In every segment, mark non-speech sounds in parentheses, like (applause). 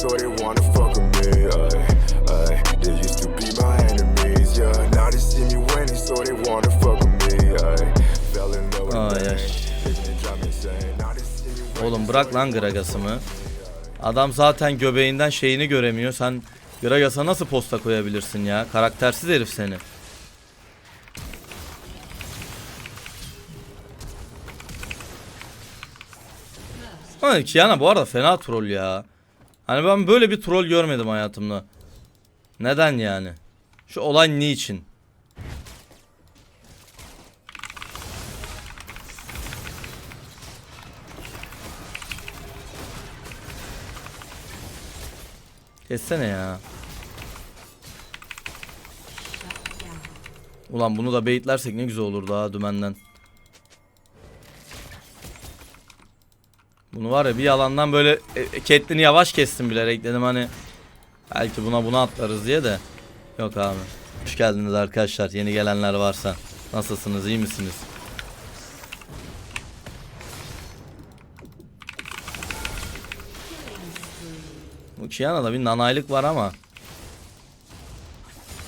so they wanna fuck with me. Ay, ay. They used to be my enemies, yeah. Now they see me winning, so they wanna fuck with me. Ay, fell in love with Ay, me Oğlum bırak lan Gragas'ımı. Adam zaten göbeğinden şeyini göremiyor. Sen Gragas'a nasıl posta koyabilirsin ya? Karaktersiz herif seni. Ama Kiana bu arada fena troll ya. Hani ben böyle bir troll görmedim hayatımda. Neden yani? Şu olay niçin? Kessene ya. Ulan bunu da baitlersek ne güzel olur daha dümenden. Bunu var ya bir yalandan böyle e, e, Catelyn'i yavaş kestim bilerek dedim hani belki buna buna atlarız diye de yok abi. Hoş geldiniz arkadaşlar yeni gelenler varsa. Nasılsınız iyi misiniz? Bu Kiana'da bir nanaylık var ama.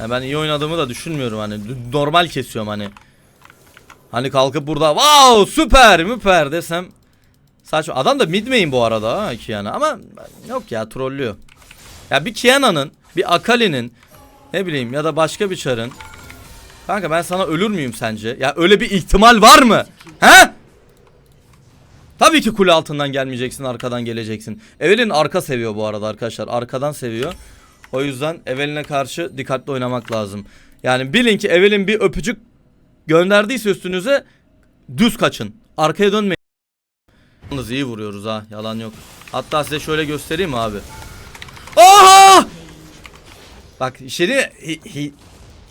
Ya ben iyi oynadığımı da düşünmüyorum hani normal kesiyorum hani. Hani kalkıp burada wow süper müper desem saçma. Adam da mid main bu arada ha Kiana ama yok ya trollüyor. Ya bir Kiana'nın bir Akali'nin ne bileyim ya da başka bir çarın Kanka ben sana ölür müyüm sence? Ya öyle bir ihtimal var mı? He? Tabii ki kule altından gelmeyeceksin, arkadan geleceksin. Evelyn arka seviyor bu arada arkadaşlar. Arkadan seviyor. O yüzden Evelyn'e karşı dikkatli oynamak lazım. Yani bilin ki Evelyn bir öpücük gönderdiyse üstünüze düz kaçın. Arkaya dönmeyin. Yalnız iyi vuruyoruz ha. Yalan yok. Hatta size şöyle göstereyim mi abi? Aha! Bak hi, hi,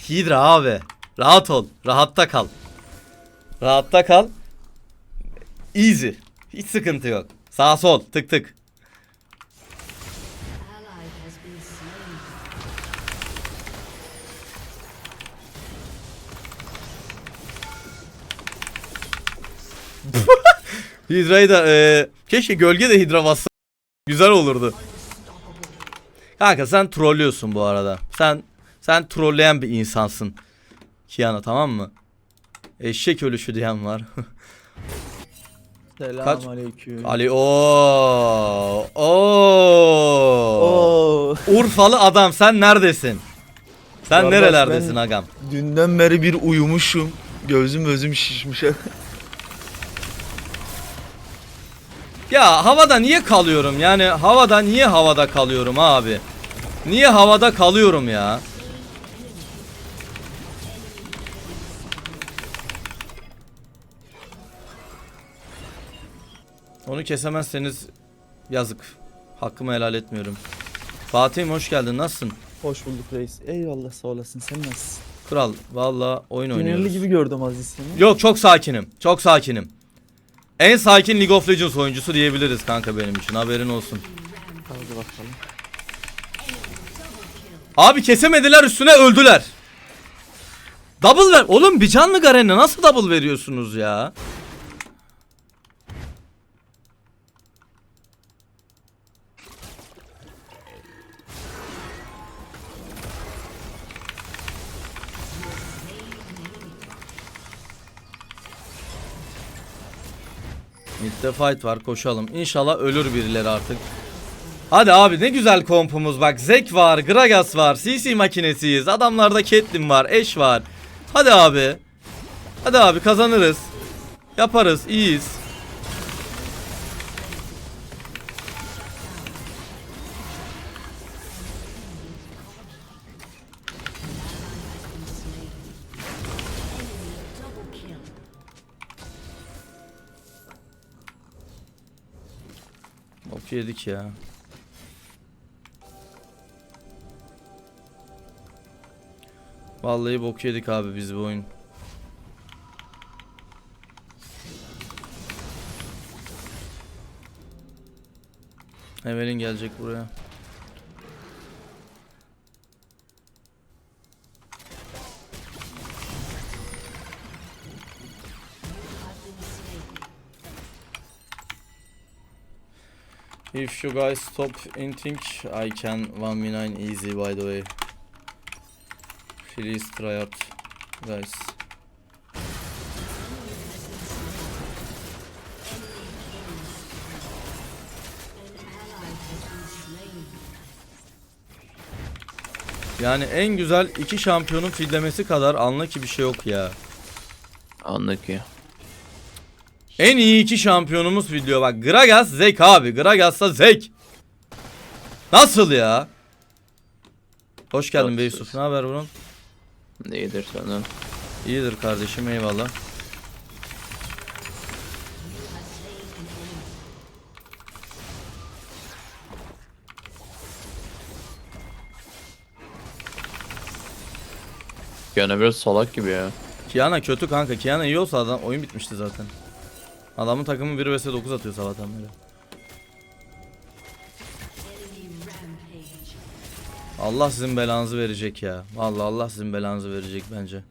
Hidra abi. Rahat ol. Rahatta kal. Rahatta kal. Easy. Hiç sıkıntı yok. Sağ sol tık tık. Hidra'yı da e, keşke gölge de Hidra bassa. Güzel olurdu. Kanka sen trollüyorsun bu arada. Sen sen trolleyen bir insansın. Kiana tamam mı? Eşek ölüşü diyen var. (laughs) Kaç? Selamünaleyküm. Ali o o. Urfalı adam sen neredesin? Sen Kardeş, nerelerdesin ben- agam? Dünden beri bir uyumuşum. Gözüm özüm şişmiş. (laughs) Ya havada niye kalıyorum? Yani havada niye havada kalıyorum abi? Niye havada kalıyorum ya? Onu kesemezseniz yazık. Hakkımı helal etmiyorum. Fatih'im hoş geldin. Nasılsın? Hoş bulduk reis. Eyvallah sağ olasın. Sen nasılsın? Kral valla oyun oynuyoruz. Sinirli gibi gördüm Aziz seni. Yok çok sakinim. Çok sakinim. En sakin League of Legends oyuncusu diyebiliriz kanka benim için. Haberin olsun. Hadi bakalım. Abi kesemediler üstüne öldüler. Double ver. Oğlum bir canlı Garen'e nasıl double veriyorsunuz ya? Mid'de fight var koşalım. İnşallah ölür birileri artık. Hadi abi ne güzel kompumuz bak. Zek var, Gragas var, CC makinesiyiz. Adamlarda Caitlyn var, Ashe var. Hadi abi. Hadi abi kazanırız. Yaparız, iyiyiz. Yedik ya. Vallahi bok yedik abi biz bu oyun. Evelyn gelecek buraya. If you guys stop inting, I can 1v9 easy by the way. Please try out guys. Yani en güzel iki şampiyonun fidlemesi kadar anla ki bir şey yok ya. Anlık ya. En iyi iki şampiyonumuz video bak. Gragas Zek abi. Gragas'ta Zek. Nasıl ya? Hoş geldin be Yusuf. Ne haber bunun? İyidir senden. İyidir kardeşim eyvallah. Gene biraz salak gibi ya. Kiana kötü kanka. Kiana iyi olsa adam oyun bitmişti zaten. Adamın takımı 1 vs 9 atıyor sabahtan beri. Allah sizin belanızı verecek ya. Vallahi Allah sizin belanızı verecek bence.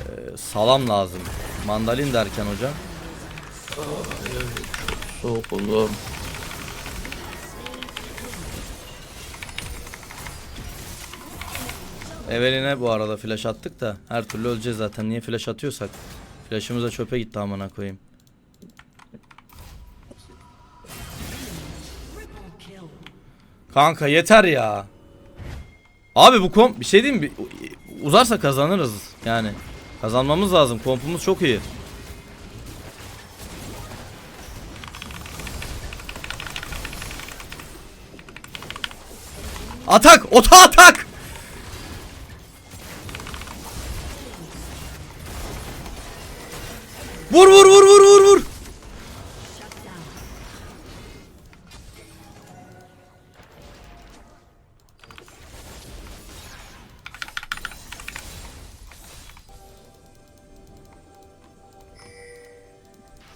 Ee, salam lazım. Mandalin derken hocam. Soğuk oğlum. Eveline bu arada flash attık da her türlü öleceğiz zaten. Niye flash atıyorsak? Flash'ımız da çöpe gitti amına koyayım. Kanka yeter ya. Abi bu komp bir şey diyeyim mi? Uzarsa kazanırız yani. Kazanmamız lazım. Kompumuz çok iyi. Atak! Ota atak! Vur vur vur vur vur vur.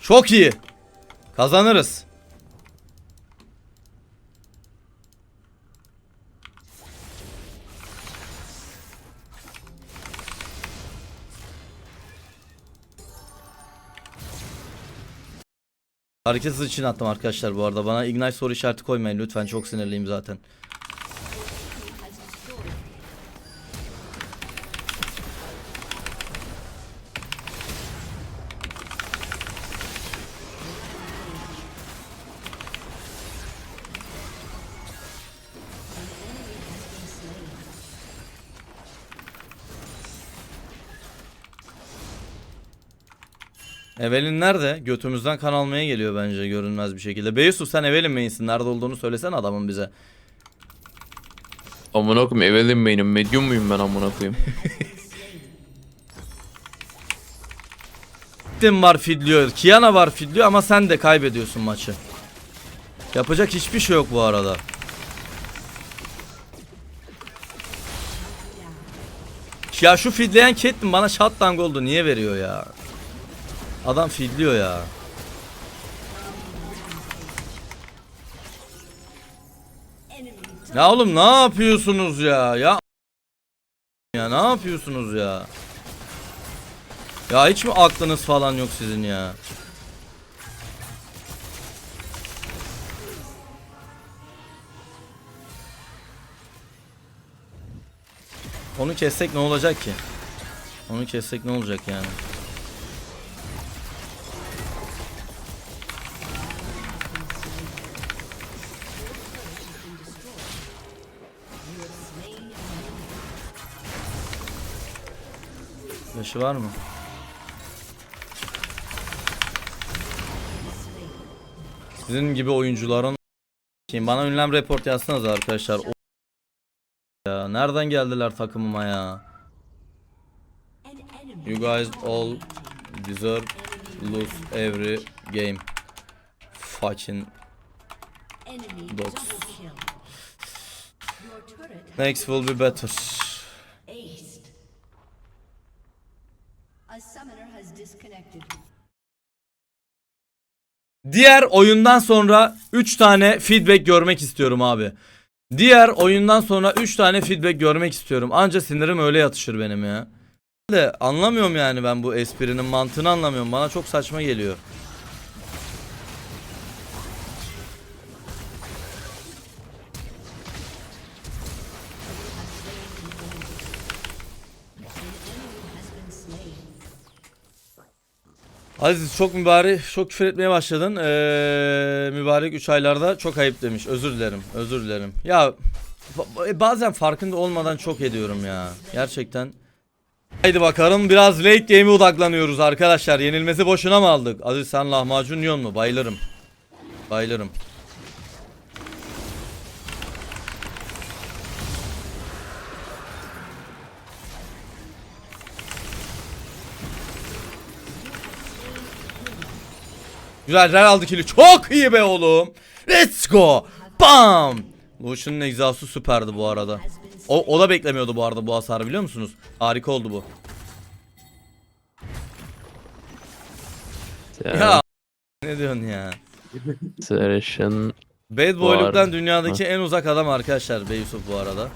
Çok iyi. Kazanırız. Hızı için attım arkadaşlar bu arada. Bana ignite soru işareti koymayın lütfen. Çok sinirliyim zaten. Evelin nerede? Götümüzden kan almaya geliyor bence görünmez bir şekilde. Beyusuf sen Evelin main'sin. Nerede olduğunu söylesen adamın bize. Amına koyayım Evelyn benim. Medium muyum ben amına koyayım? (laughs) Tim var fidliyor. Kiana var fidliyor ama sen de kaybediyorsun maçı. Yapacak hiçbir şey yok bu arada. Ya şu fidleyen Caitlyn bana shutdown goldu niye veriyor ya? Adam fidliyor ya. Ya oğlum ne yapıyorsunuz ya? Ya ya ne yapıyorsunuz ya? Ya hiç mi aklınız falan yok sizin ya? Onu kessek ne olacak ki? Onu kessek ne olacak yani? Yaşı var mı? Sizin gibi oyuncuların Kim bana ünlem report yazsanız arkadaşlar. O- Ya nereden geldiler takımıma ya? You guys all deserve lose every game. Fucking dogs. Next will be better. Diğer oyundan sonra 3 tane feedback görmek istiyorum abi. Diğer oyundan sonra 3 tane feedback görmek istiyorum. Anca sinirim öyle yatışır benim ya. de anlamıyorum yani ben bu esprinin mantığını anlamıyorum. Bana çok saçma geliyor. Aziz çok mübarek, çok küfür etmeye başladın. Ee, mübarek 3 aylarda çok ayıp demiş. Özür dilerim, özür dilerim. Ya ba- bazen farkında olmadan çok ediyorum ya. Gerçekten. Haydi bakalım biraz late game'e odaklanıyoruz arkadaşlar. Yenilmesi boşuna mı aldık? Aziz sen lahmacun yiyor mu? Bayılırım. Bayılırım. Güzel Rer aldı kili. Çok iyi be oğlum. Let's go. Bam. Lucian'ın egzası süperdi bu arada. O, o da beklemiyordu bu arada bu hasarı biliyor musunuz? Harika oldu bu. Ya ne diyorsun ya? Sarışın Bad boyluktan dünyadaki en uzak adam arkadaşlar Bey Yusuf bu arada.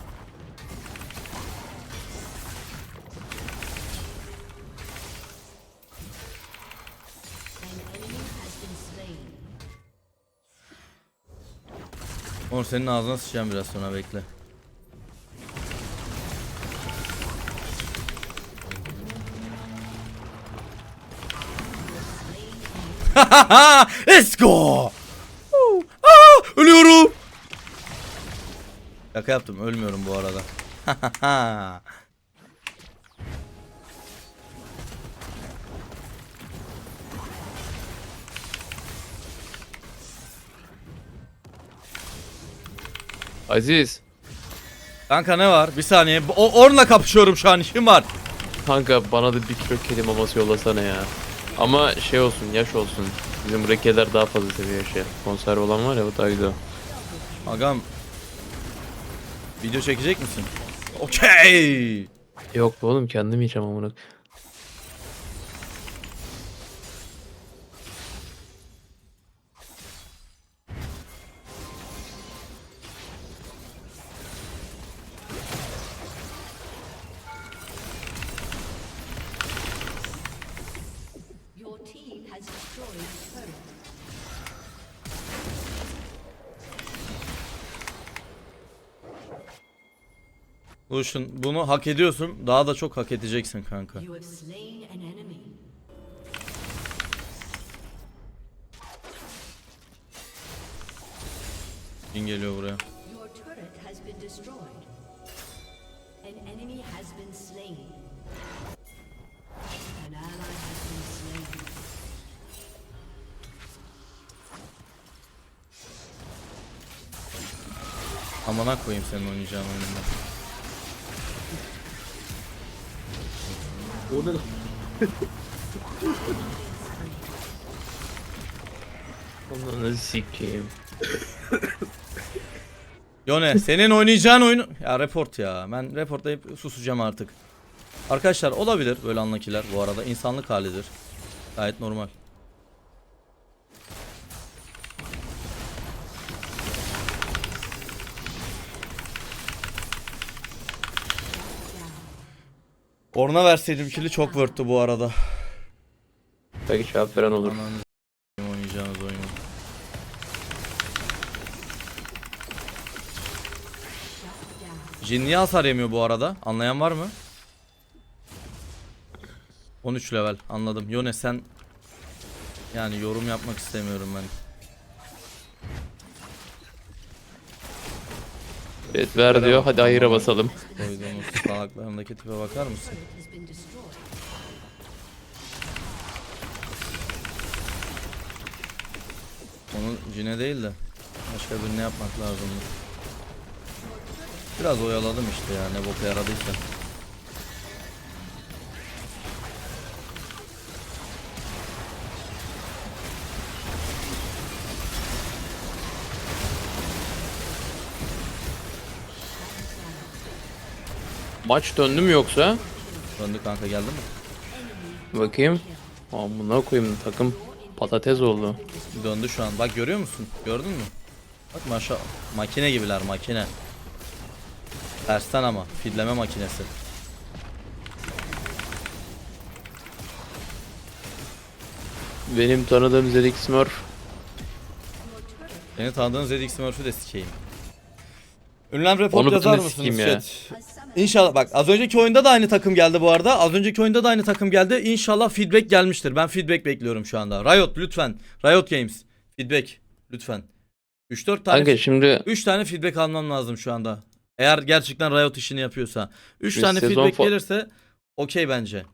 Oğlum senin ağzına sıçacağım biraz sonra bekle. (laughs) Let's go! Aa, ölüyorum. Şaka yaptım ölmüyorum bu arada. (laughs) Aziz Kanka ne var? Bir saniye. O Orn'la kapışıyorum şu an işim var. kanka bana da bir kilo kedi maması yollasana ya. Ama şey olsun yaş olsun. Bizim rekeler daha fazla seviyor yaşı. Konserve olan var ya bu daha güzel. Agam. Video çekecek misin? Okey. Yok be oğlum kendim yiyeceğim amına. Lucian bunu hak ediyorsun. Daha da çok hak edeceksin kanka. Kim geliyor buraya? An enemy has been slain. Amına koyayım senin oynayacağın oyununda. Onları sikeyim. Yone senin oynayacağın oyunu... Ya report ya. Ben reportlayıp susacağım artık. Arkadaşlar olabilir böyle anlakiler bu arada. insanlık halidir. Gayet normal. Orna verseydim kili çok vurttu bu arada. Belki cevap veren olur. Ananı s**eyim oynayacağınız oyunu. Jin niye hasar yemiyor bu arada? Anlayan var mı? 13 level anladım. Yone sen yani yorum yapmak istemiyorum ben. Evet ver diyor hadi hayıra basalım. Koyduğumuz salaklarındaki tipe bakar mısın? Turret has been destroyed. Onu Jin'e değil de başka birine yapmak lazımdı. Biraz oyaladım işte ya ne boka yaradıysa. Maç döndü mü yoksa? Döndü kanka geldi mi? Bakayım. Amına koyayım takım patates oldu. Döndü şu an. Bak görüyor musun? Gördün mü? Bak maşa makine gibiler makine. Tersten ama fidleme makinesi. Benim tanıdığım Zedik Smurf. Seni tanıdığın Zedik Smurf'u de sikeyim. Ünlem report Onu yazar mısınız ya. chat? İnşallah bak az önceki oyunda da aynı takım geldi bu arada. Az önceki oyunda da aynı takım geldi. İnşallah feedback gelmiştir. Ben feedback bekliyorum şu anda. Riot lütfen. Riot Games. Feedback lütfen. 3-4 tane Kanka şimdi 3 tane feedback almam lazım şu anda. Eğer gerçekten Riot işini yapıyorsa. 3 Bir tane feedback fo- gelirse okey bence.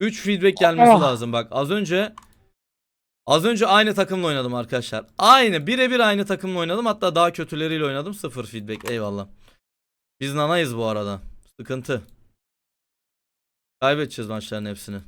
3 feedback gelmesi lazım bak. Az önce Az önce aynı takımla oynadım arkadaşlar. Aynı birebir aynı takımla oynadım. Hatta daha kötüleriyle oynadım. Sıfır feedback. Eyvallah. Biz nanayız bu arada. Sıkıntı. Kaybedeceğiz maçların hepsini.